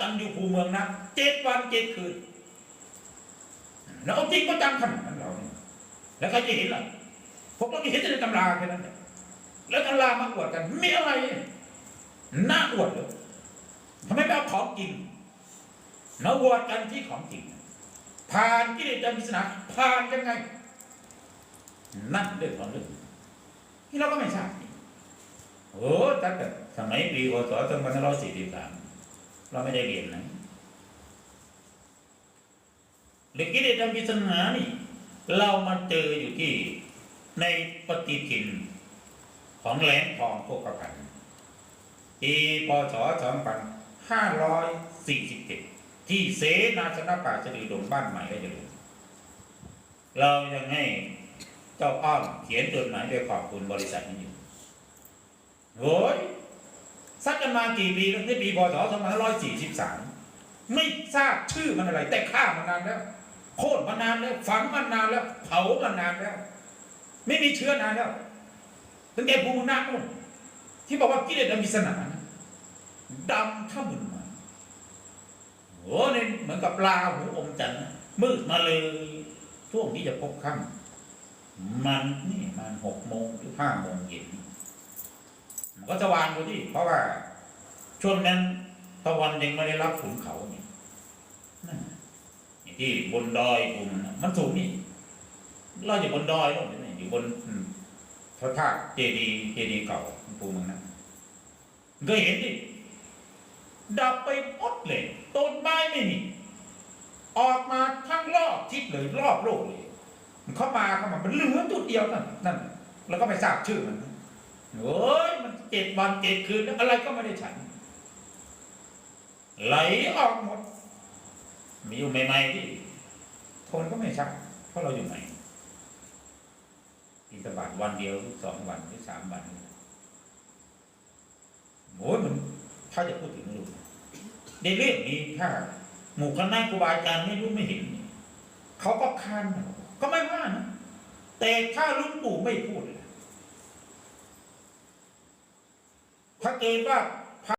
กันอยู่ภูเมืองนะเจ็ดวันเจ็ดคืนแล้วเอาจริงก็จังขนาดนั้นเราเนี่ยแล้วใครจะเห็นล่ะพวกเราไม่เห็นในตำราแค่นั้นแหละแล้วตำรามาอวดกันมีอะไรน่าอวดเลยทำไมไม่เอาของจริงมาอวดกันที่ของจริงผ่านกิเลสและมิสนาผ่านยังไง นั่นเรื่องของเรื่องที่เราก็ไม่ทราบโอ้ตั้งแต่สมัยปีพศสองพันห้าร้อยสี่สิบสาม ไม่ได้เรียนนะเรื่อกิเลสและมิสนานี่ เรามาเจออยู่ที่ในปฏิทินของแหลมทองโคกพันปีพศสองพันห้าร้อยสี่สิบเจ็ดที่เสนาสนะป่าชะดีดงบ้านใหม่ก็จะรู้เรายังให้เจ้าอ้อมเขียนจดหมายไปขอบคุณบริษัทนี้อยู่โอ้ย ซักกันมากี่ปีแล้วที่ปีพศ2543 ไม่ทราบชื่อมันอะไร แต่ฆ่ามันนานแล้ว โค่นมานานแล้ว ฝังมานานแล้ว เผามานานแล้ว ไม่มีเชื้อนานแล้ว ตั้งแต่ภูมินาคนู่นที่บอกว่ากิเลสมีสนานะดำถ้ามึนมาโอ้เนี่ยเหมือนกับปลาหูอมจันทร์มืดมาเลยช่วงที่จะพบค่ำมันนี่มันหกโมงหรือห้าโมงเย็น ก็จะวางดูที่เพราะว่าช่วงนั้นตะวันยังไม่ได้รับขุนเขานี่นั่นน่ะอย่างที่บนดอยภูมินะมันสูงนี่เราอยู่บนดอยโน่นนี่อยู่บนพระธาตุเจดีย์เจดีย์เก่าภูมิเมืองนั้นเคยเห็นดิดับไปหมดเลยต้นไม้ไม่มีออกมาทั้งรอบทิศเลยรอบโลกเลยมันเข้ามาเข้ามามันเหลือจุดเดียวนั่นนั่นแล้วก็ไม่ทราบชื่อมันโอ้ เจ็ดวันเจ็ดคืนอะไรก็ไม่ได้ฉัน ไหลออกหมด มีอยู่ใหม่ๆที่ทนก็ไม่ชัก เพราะเราอยู่ไหนอินทบาทวันเดียวหรือสองวันหรือสามวันโอ้ยมันถ้าจะพูดถึงลูกในเรื่องนี้ถ้าหมู่คณะครูบาอาจารย์ไม่รู้ไม่เห็น เขาก็คานก็ไม่ว่านะแต่ถ้าลุงปู่ไม่พูด ถ้าเกิดว่า